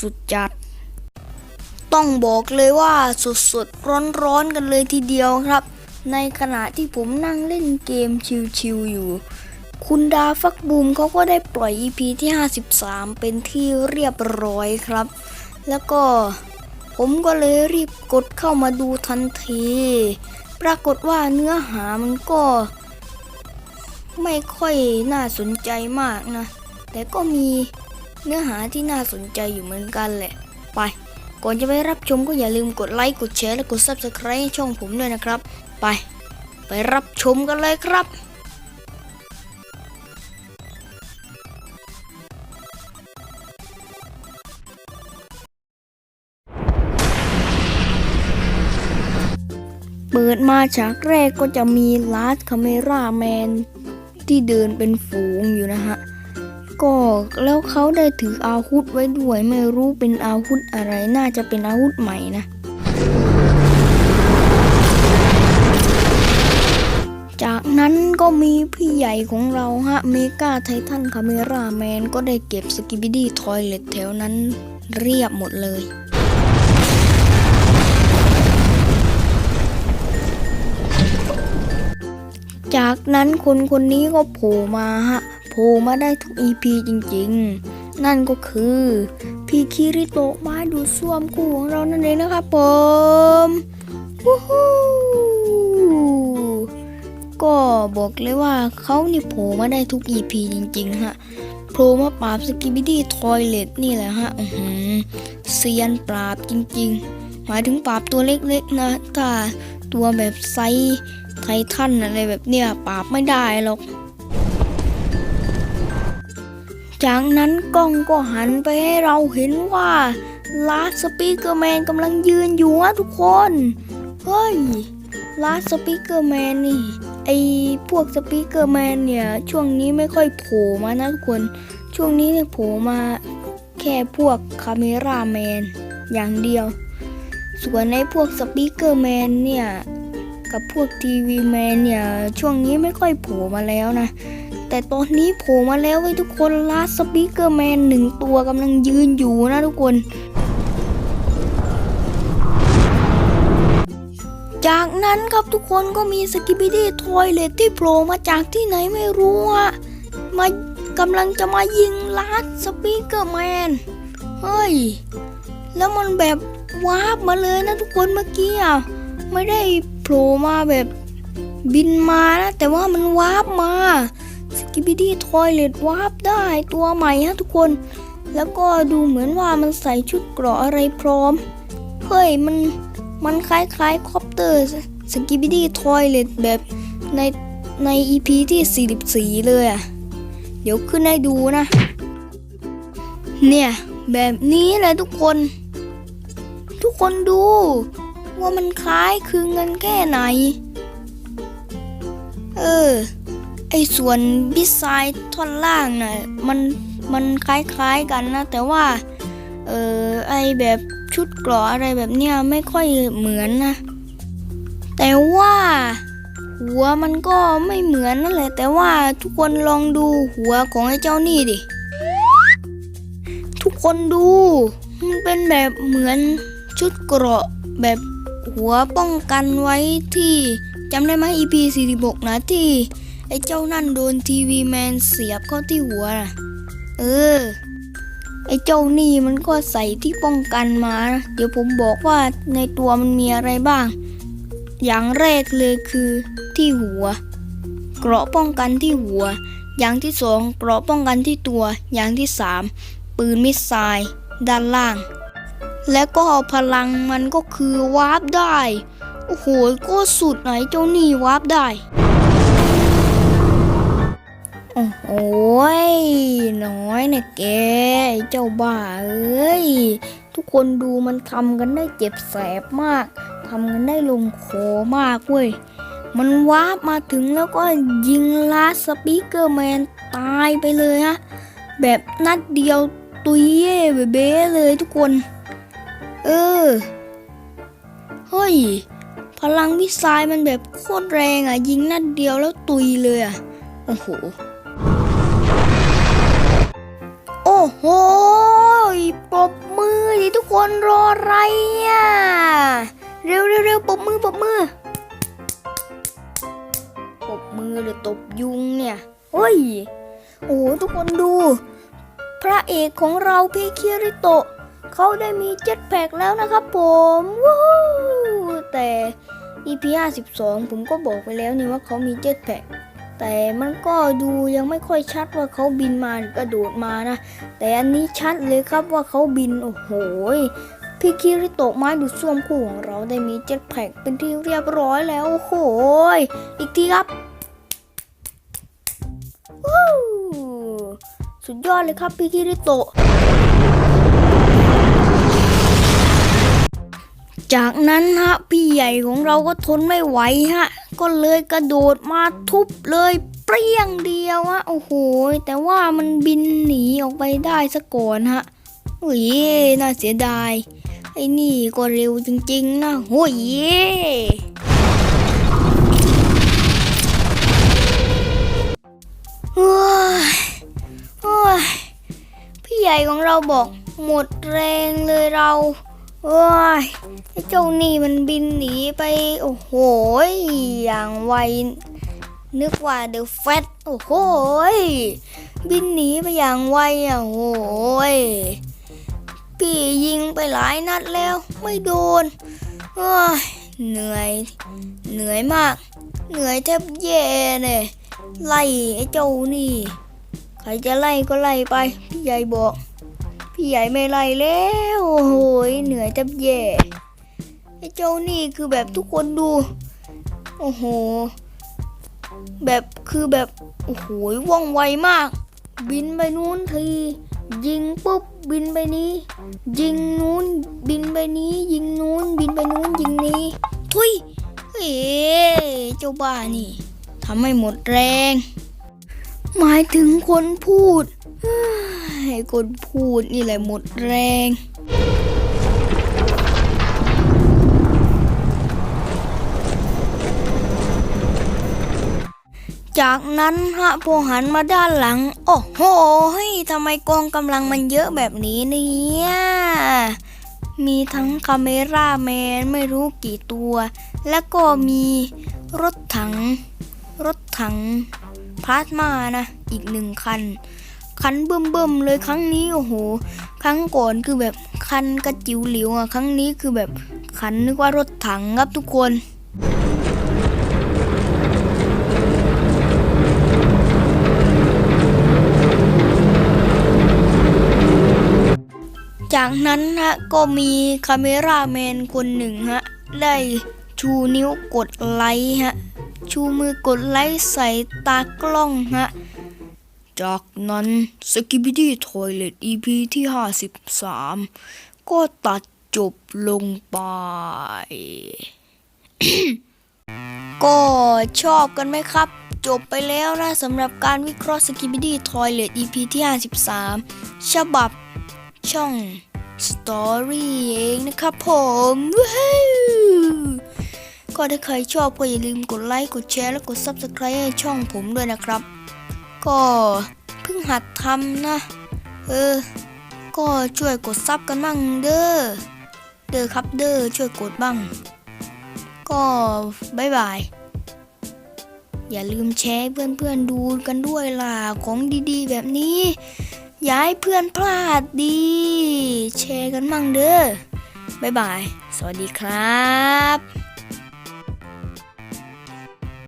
สุดจัด ต้องบอกเลยว่าสดๆร้อนๆกันเลยทีเดียวครับ ในขณะที่ผมนั่งเล่นเกมชิวๆอยู่ คุณดาฟักบูมเขาก็ได้ปล่อย EP ที่ 53 เป็นที่เรียบร้อยครับ แล้วก็ผมก็เลยรีบกดเข้ามาดูทันที ปรากฏว่าเนื้อหามันก็ ไม่ค่อยน่าสนใจมากนะ แต่ก็มี เนื้อหาที่น่าสนใจอยู่เหมือนกันแหละ ไป ก่อนจะไปรับชมก็อย่าลืมกดไลค์กดแชร์และกด Subscribe ช่องผมด้วยนะครับ ไป ไปรับชมกันเลยครับเปิดมาฉากแรกก็จะมีลาสคาเมราแมนที่เดินเป็นฝูงอยู่นะฮะ ก็แล้วเขาได้ถืออาวุธไว้ด้วยไม่รู้เป็นอาวุธอะไรน่าจะเป็นอาวุธใหม่นะ จากนั้นก็มีพี่ใหญ่ของเราฮะเมกาไททันคาเมราแมนก็ได้เก็บสกิบิดี้ทอยเลตแถวนั้นเรียบหมดเลยจากนั้นคนคนนี้ก็โผล่มาฮะ โผล่มาได้ทุก EP จริงๆ นั่นก็คือ พี่คิริโตะมาดูซ่วมคู่ของเรานั่นเองนะครับผมวู้ฮู้ก็บอกเลยว่าเขานี่โผล่มาได้ทุก EP จริงๆ ฮะโผล่มาปราบสกิบิดี้ทอยเลตนี่แหละฮะอือหือเซียนปราบจริงๆ หมายถึงปราบตัวเล็กๆนะถ้าตัวแบบไซส์ไททันอะไรแบบเนี้ยปราบไม่ได้หรอก จากนั้นกล้องก็หันไปให้เราเห็นว่าลาสปีกเกอร์แมนกำลังยืนอยู่นะทุกคน เฮ้ยลาสปีกเกอร์แมนนี่ ไอพวกสปีกเกอร์แมนเนี่ย ช่วงนี้ไม่ค่อยโผล่มานะทุกคน ช่วงนี้เนี่ยโผล่มาแค่พวกคาเมราแมนอย่างเดียว ส่วนในพวกสปีกเกอร์แมนเนี่ย กับพวกทีวีแมนเนี่ย ช่วงนี้ไม่ค่อยโผล่มาแล้วนะ แต่ตอนนี้โผล่มาแล้วเว้ทุกคนลาสปีกเกอร์แมนหนึ่งตัวกำลังยืนอยู่นะทุกคน จากนั้นครับทุกคนก็มีสกิบิดี้ทอยเลตที่โผล่มาจากที่ไหนไม่รู้อะมากำลังจะมายิงลาสปีกเกอร์แมน เฮ้ย แล้วมันแบบวาร์ปมาเลยนะทุกคนเมื่อกี้อะไม่ได้โผล่มาแบบบินมานะ แต่ว่ามันวาร์ปมา กิบิดี้ทอยเลตวาร์ปได้ตัวใหม่ฮะทุกคน แล้วก็ดูเหมือนว่ามันใส่ชุดเกราะอะไรพร้อม เฮ้ย มันมันคล้ายๆคอปเตอร์สกิบิดี้ทอยเลตแบบในใน EP ที่ 44 เลยอะเดี๋ยวขึ้นให้ดูนะ เนี่ย แบบนี้แหละทุกคน ทุกคนดู ว่ามันคล้ายคลึงกันแค่ไหน เออ ไอส่วนบิไซท่อนล่างน่ะมันมันคล้ายๆกันนะ แต่ว่า เออไอแบบชุดเกราะอะไรแบบเนี้ยไม่ค่อยเหมือนนะ แต่ว่าหัวมันก็ไม่เหมือนนั่นแหละ แต่ว่าทุกคนลองดูหัวของไอ้เจ้านี่ดิ ทุกคนดู มันเป็นแบบเหมือนชุดเกราะแบบหัวป้องกันไว้ที่จำได้ไหม EP 46นะที่ อ้เจ้านั่นโดนทีวีแมนเสียบเข้าที่หัวน่ะเออ ไอ้เจ้านี่มันก็ใส่ที่ป้องกันมานะเดี๋ยวผมบอกว่าในตัวมันมีอะไรบ้าง อย่างแรกเลยคือที่หัว เกราะป้องกันที่หัว อย่างที่สองเกราะป้องกันที่ตัว อย่างที่สามปืนมิสไซล์ด้านล่าง และก็พลังมันก็คือวาร์ปได้ โอ้โห ก็สุดไหนเจ้านี่วาร์ปได้ โอ้โหยน้อยเนี่ยแกเจ้าบ้าเอ้ย ทุกคนดูมันทำกันได้เจ็บแสบมากทำกันได้ลงคอมากเว้ย มันวาร์ปมาถึงแล้วก็ยิงลาสปีกเกอร์แมนตายไปเลยฮะ แบบนัดเดียวตุยเย่เบ้เลยทุกคน เออ เฮ้ย พลังมิสไซล์มันแบบโคตรแรงอะ ยิงนัดเดียวแล้วตุยเลยอะ โอ้โห โอ้โหปรบมือทีทุกคนรออะไรอะเร็วเร็วเร็วปรบมือปรบมือปรบมือหรือตบยุงเนี่ยเฮ้ย โอ้ทุกคนดู พระเอกของเราพี่คิริโตะเขาได้มีเจ็ตแพกแล้วนะครับผมว้าวแต่ EP 52 ผมก็บอกไปแล้วนี่ว่าเขามีเจ็ตแพก แต่มันก็ดูยังไม่ค่อยชัดว่าเขาบินมาหรือกระโดดมานะ แต่อันนี้ชัดเลยครับว่าเขาบิน โอ้โหพี่คิริโตะไม้ดูดซ่วมคู่ของเราได้มีเจ็ตแพ็กเป็นที่เรียบร้อยแล้วโอ้โหอีกทีครับสุดยอดเลยครับพี่คิริโตะจากนั้นฮะพี่ใหญ่ของเราก็ทนไม่ไหวฮะ ก็เลยกระโดดมาทุบเลยเปรี้ยงเดียวฮะโอ้โหแต่ว่ามันบินหนีออกไปได้ซะก่อนฮะโอ้ยน่าเสียดายไอ้นี่ก็เร็วจริงๆนะโอ้ยเฮ้ยเฮ้ยพี่ใหญ่ของเราบอกหมดแรงเลยเรา โอ้ยไอ้เจ้านี่มันบินหนีไป โอ้โห อย่างไว นึกว่าเดอะแฟตโอ้โห บินหนีไปอย่างไวอะโอ้โหยพี่ยิงไปหลายนัดแล้ว ไม่โดนโอ้ยเหนื่อย เหนื่อยมาก เหนื่อยแทบแย่เลยไล่ไอ้เจ้านี่ ใครจะไล่ก็ไล่ไป พี่ใหญ่บอก ใหญ่ไม่ไล่แล้วโอ้โหเหนื่อยแทบแย่ไอ้เจ้านี่คือแบบทุกคนดู โอ้โห แบบคือแบบ โอ้โหว่องไวมาก บินไปนู้นที ยิงปุ๊บบินไปนี้ ยิงนู้นบินไปนี้ ยิงนู้นบินไปนู้นยิงนี้ ทุยเฮ้เจ้าบ้านี่ทำให้หมดแรง หมายถึงคนพูด ให้คนพูดนี่แหละหมดแรงจากนั้นฮะพอหันมาด้านหลัง โอ้โหเฮ้ทำไมกองกำลังมันเยอะแบบนี้เนี่ย มีทั้งคาเมราแมนไม่รู้กี่ตัว แล้วก็มีรถถัง รถถังพลาสมานะ อีกหนึ่งคัน คันเบิ่มๆเลยครั้งนี้โอ้โห ครั้งก่อนคือแบบคันกระจิ๋วหลิวอะ ครั้งนี้คือแบบคันนึกว่ารถถังครับทุกคนจากนั้นฮะก็มีคาเมราแมนคนหนึ่งฮะได้ชูนิ้วกดไลค์ฮะชูมือกดไลค์ใส่ตากล้องฮะ จากนั้นสกิบิดี้ทอยเลต EP ที่ 53 ก็ตัดจบลงไป ก็ชอบกันไหมครับ จบไปแล้วนะสำหรับการวิเคราะห์สกิบิดี้ทอยเลต EP ที่ 53 ฉบับช่อง Story เองนะครับผมก็ถ้าใครชอบก็อย่าลืมกดไลค์ กดแชร์ และกด Subscribe ให้ช่องผมด้วยนะครับ ก็เพิ่งหัดทำนะ เออ ก็ช่วยกดซับกันบ้างเด้อ เด้อครับเด้อช่วยกดบ้าง ก็บายบาย อย่าลืมแชร์เพื่อนๆดูกันด้วยล่ะ ของดีๆ แบบนี้อย่าให้เพื่อนพลาดดี แชร์กันมั่งเด้อบายบาย สวัสดีครับ